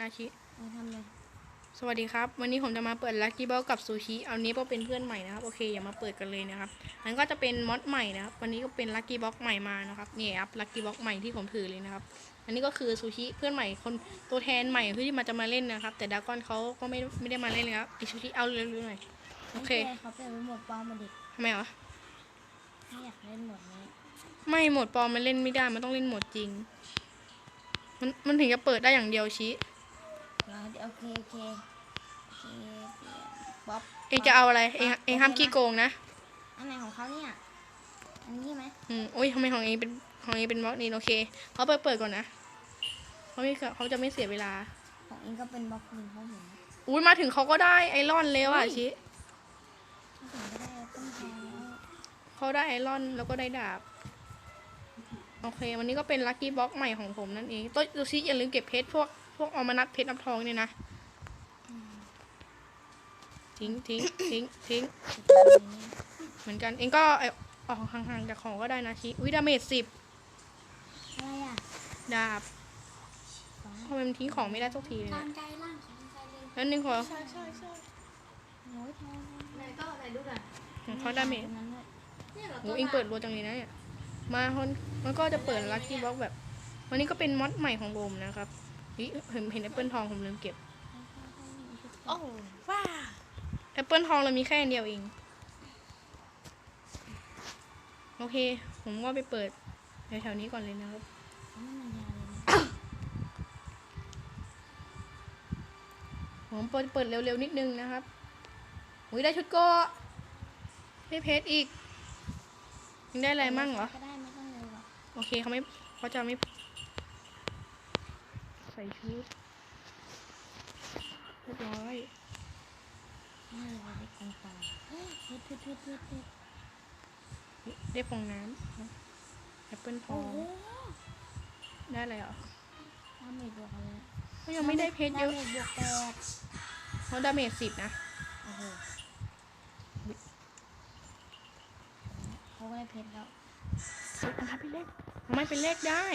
นาชิเอาทำเลย สวัสดีครับ วันนี้ผมจะมาเปิดลั c กี้บอลกับซูชิ เอานี้ก็เป็นเพื่อนใหม่นะครับโอเคอย่ามาเปิดกันเลยนะครับนั้นก็จะเป็นมอดใหม่นะครับ วันนี้ก็เป็นลั c กี้บ็อกใหม่มานะครับนี่ครับลั c กี้บ็อกใหม่ที่ผมถือเลยนะครับ อันนี้ก็คือซูชิเพื่อนใหม่คนตัวแทนใหม่ที่มาจะมาเล่นนะครับ แต่ดากอนเขาก็ไม่ไม่ได้มาเล่นเลยครับไอซูชิเอาเร็วๆหน่อยโอเคไม่เขาเปลี่ยนเป็นโหมดปลอมมาดิทำไมเหรอไม่อยากเล่นโหมดนี้ไม่โหมดปลอมมันเล่นไม่ได้มันต้องเล่นโหมดจริง มันมันถึงจะเปิดได้อย่างเดียวชิแล้ว โอเคโอเคโอเคเปลี่ยนบ๊อบเองจะเอาอะไรเองเองห้ามขี้โกงนะอันไหนของเขาเนี่ยอันนี้ใช่ไหมอืมโอ้ยทำไมของเองเป็นของเองเป็นบล็อกนี้โอเคเขาเปิดเปิดก่อนนะเขาไม่เขาจะไม่เสียเวลา ของเองก็เป็นบล็อกหนึ่งเขาเห็นอุ้ยมาถึงเขาก็ได้ไอรอนเลยว่ะเฮ้ยชิเขาเห็นก็ได้ต้นแพงแล้วเขาได้ไอรอนแล้วก็ได้ดาบโอเค วันนี้ก็เป็นลัคกี้บ็อกใหม่ของผมนั่นเองต้นดูซิอย่าลืมเก็บเพชรพวกพ วกเอามานัดเพชรนับทองเนี่ยนะทิ้งทิ้งทิ้งทิ้งเหมือนกันเองก็เอาออกห่างๆจากของก็ได้นะชิวิดาเมจสิบอะไรอะดาบทำไมมันทิ้งของไม่ได้สักทีเลยตาเนะมใจร่างของใจเลยแล้วนึงขอใช่ใช่ใช่โอ้ยทองไหนก็ไหนดูหน่อยของเขาดาเมจนั้นด้วยเนี่ยเหรอโหเองเปิดรัวจังเลยนะเนี่ยมาคนมันก็จะเปิดลัคกี้บ็อกแบบ วันนี้ก็เป็นมอดใหม่ของโบมนะครับ นี่เห็นเห็นแอปเปิลทองผมลืมเก็บโอ้ว้าแอปเปิลทองเรามีแค่อันเดียวเอง โอเค ผมก็ไปเปิดแถวๆนี้ก่อนเลยนะครับนี่มันยาวเลยนะผมเปิดเปิดเร็วๆนิดนึงนะครับอุ้ยได้ชุดเกาะได้เพชรอีกยังได้อะไรมั่งเหรอก็ได้ไม่ต้องเร็วหรอกโอเคเขาไม่เขาจะไม่ใส่ชุดเรียบร้อยนี่เราไปกองฟางเฮ้ยเฮ็ดเฮ็ดเฮ็ดเฮ็ดได้ฟองน้ำแอปเปิลทองได้อะไรเหรอดาเมจบวกอะไรเขายังไม่ได้เพชรเยอะดาเมจบวกแปดเขาดาเมจสิบนะโอ้โหเขาได้เพชรแล้วเอามาเป็นเลขเอาไม่เป็นเลขได้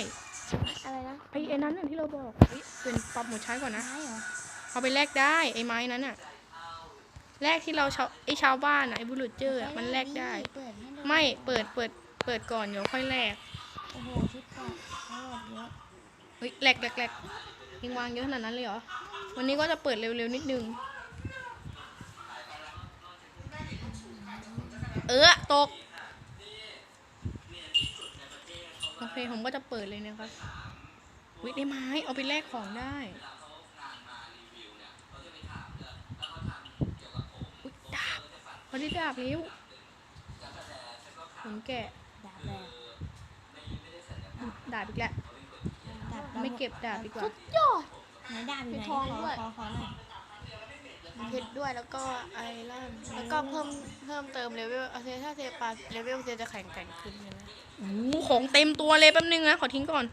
อะไรนะไอ้ไอ้นั้นน่ะที่เราบอกเฮ้ยเป็นปรับโหมดใช้ก่อนนะ ไม้เหรอเอาไปแลกได้ไอ้ไม้นั้นน่ะแลกที่เราชาวไอ้ชาวบ้านอะไอ้บุรุษเจอร์อะมันแลกได้ เปิดให้ดูไม่เปิดเปิดเปิดก่อนเดี๋ยวค่อยแลกโอ้โหชุดเกาะเขาหมดเยอะเฮ้ยแลกแลกแลกยิงวางเยอะขนาดนั้นเลยเหรอวันนี้ก็จะเปิดเร็วๆนิดนึง เออตก โอเคผมก็จะเปิดเลยนะครับวิได้ไม้เอาไปแลกของได้อุ๊ยดาบเขาได้ดาบแล้วผมแกะดาบแรงดาบอีกแล้วดาบไม่เก็บดาบดีกว่าสุดยอดไหนดาบอยู่ไหนมีทองด้วยขอขอหน่อย เพชรด้วยแล้วก็ไอรอนแล้วก็เพิ่มเพิ่มเติมเลเวลเอาเทถ้าเทปาเลเวลเทจะแข็งแกร่งขึ้นใช่ไหมโอ้โหของเต็มตัวเลยแป๊บนึงนะขอทิ้งก่อน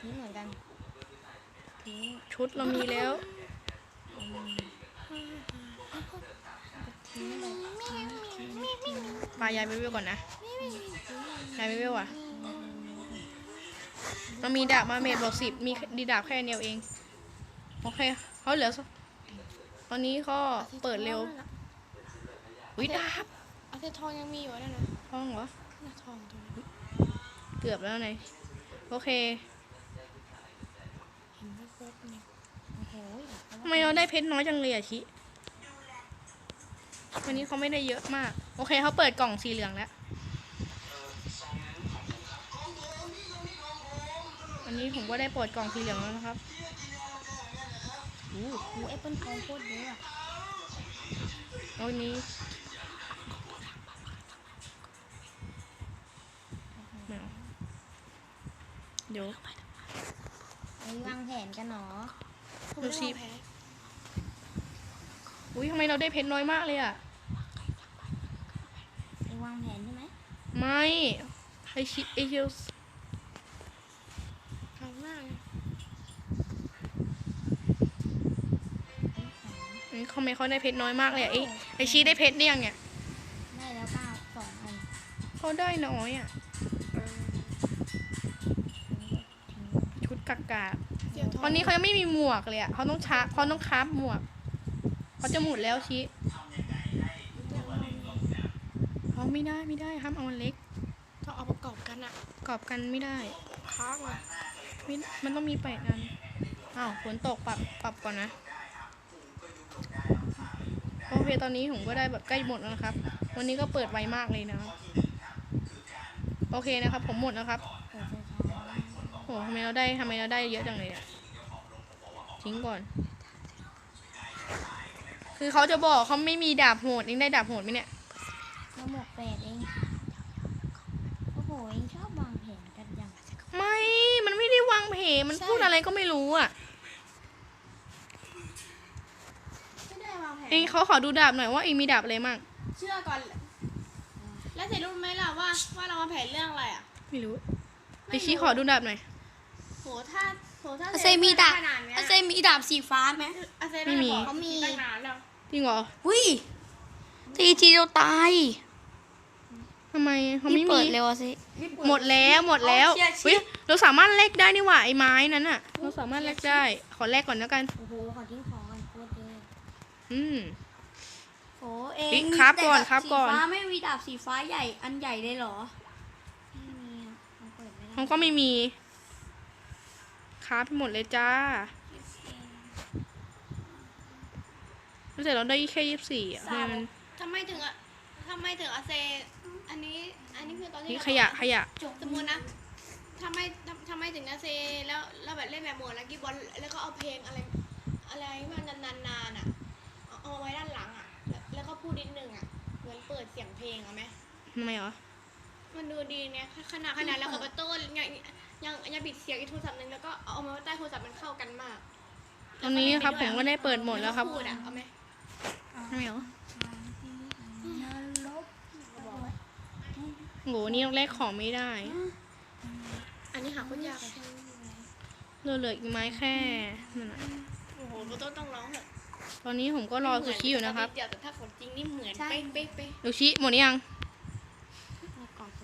ทิ้งเหมือนกันทิ้งชุดเรามีแล้วทิ้งเลยปลายายไปเวลก่อนนะยายไปเวลอะเรามีดาบมาเมดบอกสิบมีดีดาบแค่อันเดียวเอง โอเคเขาเหลือสัก ตอนนี้ก็เปิดเร็ววิดาบเอาเททองยังมีอยู่นั่นนะท้องเหรอน่ะทองตรงนี้เกือบแล้วไงโอเคเห็นไหมเซ็ตเนี่ยโอ้โหทำไมเราได้เพชรน้อยจังเลยอะชิวันนี้เขาไม่ได้เยอะมาก โอเคเขาเปิดกล่องสีเหลืองแล้ววันนี้ผมก็ได้เปิดกล่องสีเหลืองแล้วนะครับ โอ้โหแอปเปิลทองโคตรเยอะอะแล้ววันนี้ไม่เอาเดี๋ยวไอ้วางแผนกันเนาะดูสิแพ้อุ้ยทำไมเราได้เพชรน้อยมากเลยอะไอ้วางแผนใช่ไหม ไม่ไอชิไอเชล มเขาได้เพชรน้อยมากเลยอะไอไอชีได้เพชรเนี่ยงเนี่ยได้แล้วเปล่าสองอันเขาได้น้อยอะเออชุดกากาเสียวทองตอนนี้เขายังไม่มีหมวกเลยอะเขาต้องชาเขาต้องคราฟหมวกเขาจะหมดแล้วชี้เขาไม่ได้ไม่ได้ห้ามเอาอันเล็กต้องเอาประกอบกันอะกรอบกันไม่ได้ค้างอะไม่มันต้องมีแปดอันอ้าวฝนตกปรับปรับก่อนนะ โอเคตอนนี้ผมก็ได้แบบใกล้หมดแล้วนะครับ วันนี้ก็เปิดไวมากเลยนะครับโอเคนะครับ ผมหมดแล้วครับเปิดช้าโหทำไมเราได้ทำไมเราได้เยอะจังเลยอะทิ้งก่อน คือเขาจะบอกเขาไม่มีดาบโหดเองได้ดาบโหดไหมเนี่ยๆแล้วหมวกแปดเองโอ้โหเองชอบวางแผนกันยังไม่ มันไม่ได้วางเพมันพูดอะไรก็ไม่รู้อะ ไม่ได้วางแผน เองเขาขอดูดาบหน่อยว่าเองมีดาบอะไรมั่งเชื่อก่อน แล้วเสร็จรู้ไหมล่ะว่าว่าเราวางแผนเรื่องอะไรอะไม่รู้ไอชี้ขอดูดาบหน่อย โหถ้าโหถ้าอาเซมีดาบขนาดเนี้ยอาเซมีดาบสีฟ้าไหมอาเซไม่มีน่าจะบอกเขามีตั้งนานแล้วจริงเหรออุ้ยทีทีเดียวตายทำไมเขานี่ไม่เปิมีดเร็วอะสิหมดแล้วหมดแล้วอ๋อเชียร์เฮ้ยเราสามารถแลกได้นี่หว่าไอ้ไม้นั้นอะ เราสามารถแลกได้ ขอแลกก่อนแล้วกันโอ้โหขอทิ้ อืมโอ้เอเฮ้งยครับมีแต่ก่อนครับก่อน สีฟ้าไม่มีดาบสีฟ้าใหญ่อันใหญ่เลยเหรอไม่มีอะมันเปิดไม่ได้มันก็ไม่มีค้าไปหมดเลยจ้ารู้สึกเราได้แค่ยี่สิบสี่อะทำไมมันทำไมถึงอะทำไมถึงอาเซ อันนี้ อันนี้คือตอนที่นี่เราขยะขยะจบสมมตินะทำไมทำทำไมถึงอาเซ แล้วแล้วแบบเล่นแบบโหมดลักกี้บอลแล้วก็เอาเพลงอะไร อะไรที่มันนานๆอะเอา พูดนิดนึงอะเหมือนเปิดเสียงเพลงอะไหม ทำไมเหรอ มันดูดีเนี่ยขนาดขนาดแล้วกับประตูยังยังยังปิดเสียงอีกโทรศัพท์หนึงแล้วก็เอามาไว้ใต้โทรศัพท์มันเข้ากันมากตอนนี้ครับผมก็ได้เปิดหมดแล้วครับ พูดอะเอาไหมทำไมเหรอโหนี่เราแลกของไม่ได้อันนี้หาคนยากเลยเราเหลืออีกไม้แค่นั่นน่ะโอ้โหก็ต้องต้องร้องเถอะต อนนี้ผมก็รอซูชิอยู่นะครับ เดี๋ยวแต่ถ้าฝนจริงนี่เหมือนเป๊ะเป๊ะเป๊ะซูชิหมดหรือยัง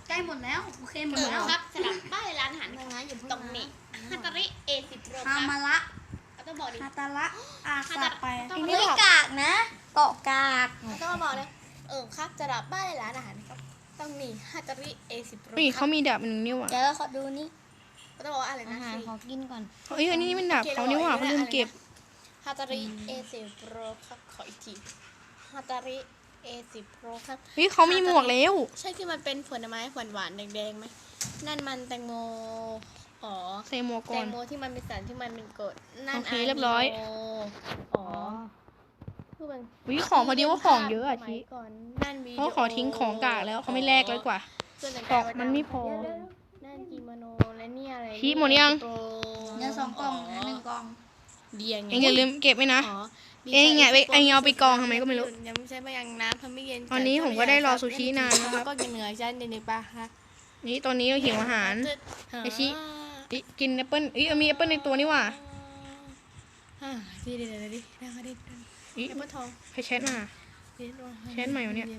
ใกล้หมดแล้ว โอเคหมดเออแล้วครับสลับป้ายร้านอาหารยังไงอย่าเพิ่งตรงนี้ฮัตตาริเอสิบโรคฮารับมาละเราต้องบอกดิ ฮาตาละอาฮาซาตาไปต้องไม่กากนะเกาะกากเราต้องมาบอกเลยเออครับสลับป้ายร้านอาหารครับต้องมีฮัตตาริเอสิบโรคเฮ้ยเขามีดาบอันนึงนี่หว่าเดี๋ยวเราขอดูนี่เราต้องบอกว่าอะไรอานะหารสิขอกินก่อน เฮ้ยอันนี้เป็นดาบเขานี่หว่าเขาลืมเก็บ ฮัตตาริเอสิบโรครับขออีกทีฮัตตาริเอสิบโรครับเฮ้ยเขามีหมวกแล้วใช่ที่มันเป็นผลไม้หวานหวานๆแดงๆไหมนั่นมันแตงโมอ๋อใส่หมวกแตก่องนโมที่มันเป็นสารที่มันเป็นกรดนั่นโอเคเรียบร้อยานิโมอ๋อคือมันวิของพอดีว่าของเยอะอะสมัชีก่อนนั่นวีดีเขาขอทิ้งของกากแล้วเขาไม่แลกแล้วดีกว่า ส่วนต่างกรอกมันไม่พอเดี๋ยวๆนั่นกิโมโนและเนี่ยอะไรชี้หมดยังโปรเนื้อสองกล่องนะหนึ่งกล่อง เดียงไงเองอย่าลืมเก็บไว้นะ อ๋อเองอย่าไปเองเอาไปกองทำไมก็ไม่รู้ยังไม่ใช่ไม่ยังน้ำทำไม่เย็นตอนนี้ผมก็ได้รอซูชินานนะครับ แล้วก็กินเนื้อชั้นในปลาฮะนี่ตอนนี้เราหิวอาหารไอ้ชิอิกินแอปเปิ้ลเอ้ยมีแอปเปิ้ลในตัวนี่หว่าอ่าดีดีดีดีได้ค่ะดีอิแอปเปิ้ลทองใครแชทมาแชทใหม่วะเนี่ยดี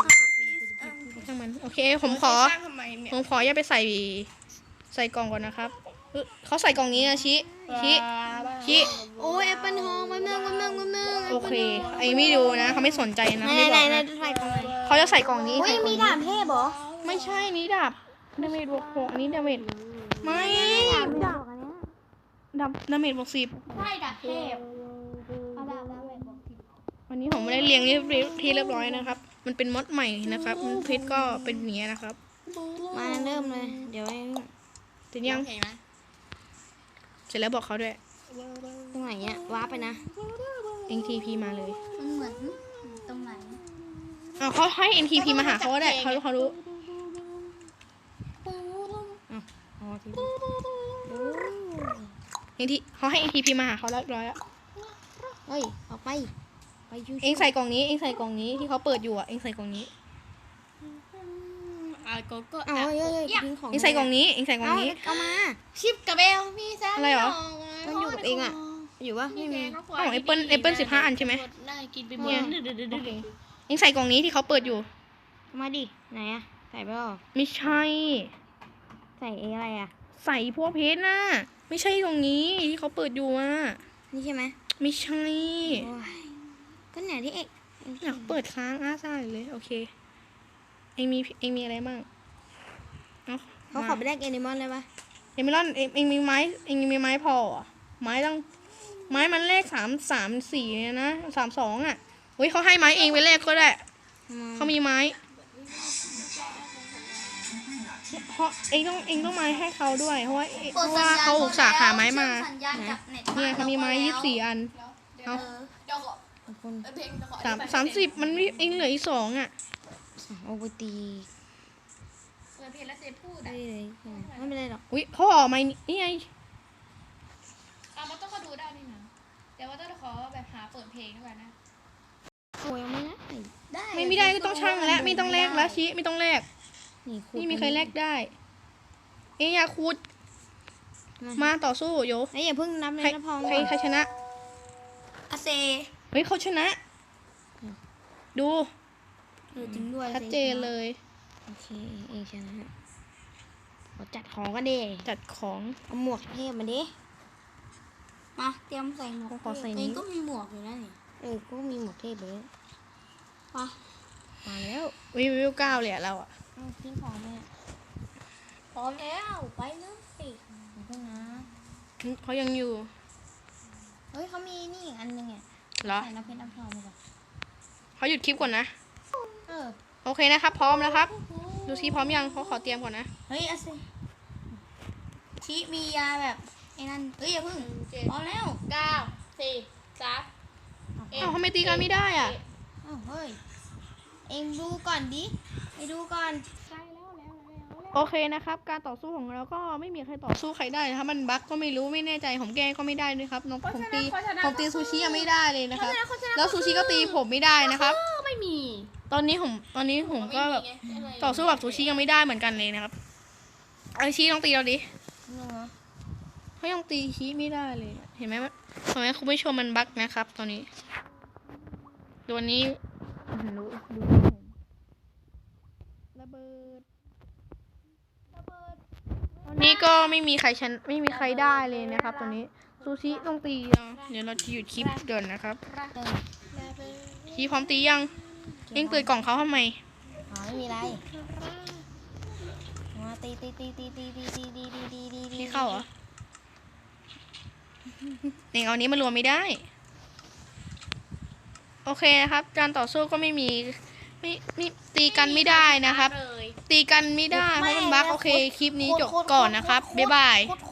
ช่างมันโอเคผมขอสร้างทำไมเนี่ยผมขออย่าไปใส่ใส่กล่องก่อนนะครับ เอ้ยเขาใส่กล่องนี้นะชิชิชิโอ้ยแอปเปิ้ลทองมันเมืองมันเมืองมันเมืองโอเคไอ้ไม่ดูนะเขาไม่สนใจนะไม่บอกนะใส่กล่องไหนเขาจะใส่กล่องนี้เฮ้ยใส่กล่มีองดานี้บเทพเหรอไม่ใช่นี้ดาบดาเมจบวกหกอันนี้ดาเมจไม่ดาบดาบอันเนี้ยดาบดาเมจบวกสิบใช่ดาบเทพเอาดาบดาบแบบบอกผิดวันนี้ผมไม่ได้เรียงเรียบเรียบที่เรียบร้อยนะครับ มันเป็นมดใหม่นะครับมันเพชรก็เป็นอย่างเนี้ยนะครับ มาเริ่มเลย เดี๋ยวเสร็จยังเห็นไหม เสร็จแล้วบอกเขาด้วย ตรงไหนเนี้ยว้าร์ปไปนะ NTP มาเลยมันเหมือนตรงไหน เอาเขาให้ NTP มาหาเขาก็ได้เขารู้เขารู้อ๋อที NT เขาให้ NTP มาหาเขาเรียบร้อยแล้วเฮ้ย ออกไป ไปยู เองใส่กล่องนี้เองใส่กล่องนี้ที่เขาเปิดอยู่อะเองใส่กล่องนี้ อ่าโกโก้เอาเฮ้ยเฮ้ยเฮ้ยทิ้งของเองใส่กล่องนี้เองใส่กล่องเอานี้ เอามา ชิปกับเบลพี่แซ่อะไรเหรอ มันอยู่กับเองอะอยู่ปะไม่มีอ้าวแอปเปิ้ลแอปเปิ้ลสิบห้าอันใช่ไหมน่ากินไปหมดเนี่ยดื้อดื้อดื้อดื้อเองใส่กล่องนี้ที่เขาเปิดอยู่ มาดิ ไหนอะใส่ไปหรอไม่ใช่ ใส่เออะไรอะใส่พวกเพชรน่ะ ไม่ใช่ตรงนี้ที่เขาเปิดอยู่อะ นี่ใช่ไหม ไม่ใช่โอ้ยก็เนี่ยที่เอกอยากเปิดค้างอ้าซ่าเลยโอเค เองมีเองมีอะไรบ้างเอาเขาขอไปแลกแอนิมอลเลยปะเอมิลอนเองเองมีไม้เองมีไม้พอเหรอไม้ต้องไม้มันเลขสามสามสี่เนี่ยนะสามสองอะเฮ้ยเขาให้ไม้เองไปเลขก็ได้เขามีไม้เพราะเองต้องเองต้องไม้ให้เขาด้วยเพราะว่าเพราะว่าเขาอุตส่าห์หาไม้มาสัญญาณกับเน็ตเนี่ยเขามีไม้ยี่สิบสี่อันเดี๋ยวเอาเดี๋ยวขอขอบคุณเออเพลงเดี๋ยวขออสามธิบยสามสิบมันไม่เองเหลืออีกสองอะ เอาไปตีเออเพลงแล้วเซพูดได้อะเลยไม่เป็นไรหรอกอุ้ยเขาออกมานี่ไงอะมันต้องก็ดูได้นี่นะเดี๋ยวว่าต้องขอแบบหาเปิดเพลงด้วยนะโอ้ยเอาไม่ได้ได้ ไม่ไม่ได้ก็ต้องช่างแล้วไม่ต้องแลกแล้วชี้ไม่ต้องแลกนี่ขูดนี่มีใครแลกได้ เอ้ยอยาคูดมาต่อสู้โยไอ้ยอย่าเพิ่งนับเลใครยนะพองใครใครชนะอาเซเฮ้ยเขาชนะ ดู เออจริงด้วยชัดเจนเลย โอเคเองชนะขอจัดของกันดิจัดของเอาหมวกเทพมาดิมาเตรียมใส่หมวกขอใส่เอนี้งก็มีหมวกอยู่แล้วนี่เออก็มีหมวกเทพเลยมามาแล้ววิววิวเก้าเลยอะเราอะเอาทิ้งของไปอะพร้อมแล้วไปเลยสิเดี๋ยวเพิ่งนะเขายังอยู่ เฮ้ยเขามีนี่อีกอันหนึงอะเหรอใส่น้ำเพชรน้ำทองไปก่อนเขาหยุดคลิปก่อนนะ เออโอเคนะครับ พร้อมแล้วครับ ดูซีพร้อมยังเขาขอเตรียมก่อนนะ เฮ้ยอาเซชีมียาแบบไอ้นั่นเฮ้ยอย่าเพิ่งเจ็ดพร้อมแล้วเก้าสี่สาม เอาเอ๊ะเอ้าทำไมตีกันไม่ได้อะเอ้าเฮ้ย เอ็งดูก่อนดิไปดูก่อนใกล้แล้วแล้วแล้วแล้วโอเคนะครับ การต่อสู้ของเราก็ไม่มีใครต่อสู้ใครได้นะครับ มันบั๊กก็ไม่รู้ไม่แน่ใจผมแก้ก็ไม่ได้ด้วยครับน้องผมตีผมตีซูชิยังไม่ได้เลยนะครับ แล้วซูชิก็ตีผมไม่ได้นะครับ ไม่มีตอนนี้ผมตอนนี้ผมก็แบบต่อสู้กับซูชิยังไม่ได้เหมือนกันเลยนะครับไอชีต้องตีเราดินี่นะเขายังตีชีไม่ได้เลยอะเห็นไหมว่าเห็นไหมคุณผู้ชมมันบั๊กนะครับ ตอนนี้ตัวนี้อื้อหือดูดูระเบิดตอนนี้ก็ไม่มีใครชนะไม่มีใครได้เลยนะครับ ตอนนี้ซูชิต้องตีนะเดี๋ยวเราจะหยุดคลิปเดินนะครับ เออชีพร้อมตียัง เอ็งเปิดกล่องเขาทำไมอ๋อไม่มีไรมาตีตีตีตีตีตีตีตีตีตีตีตีไม่เข้าเหรอเองเอานี้มารวมไม่ได้ โอเคนะครับ การต่อสู้ก็ไม่มีไม่ไม่ตีกันไม่ได้นะครับเลยตีกันไม่ได้เพราะมันบั๊กโอเค คลิปนี้จบก่อนนะครับ บ๊ายบายโคตร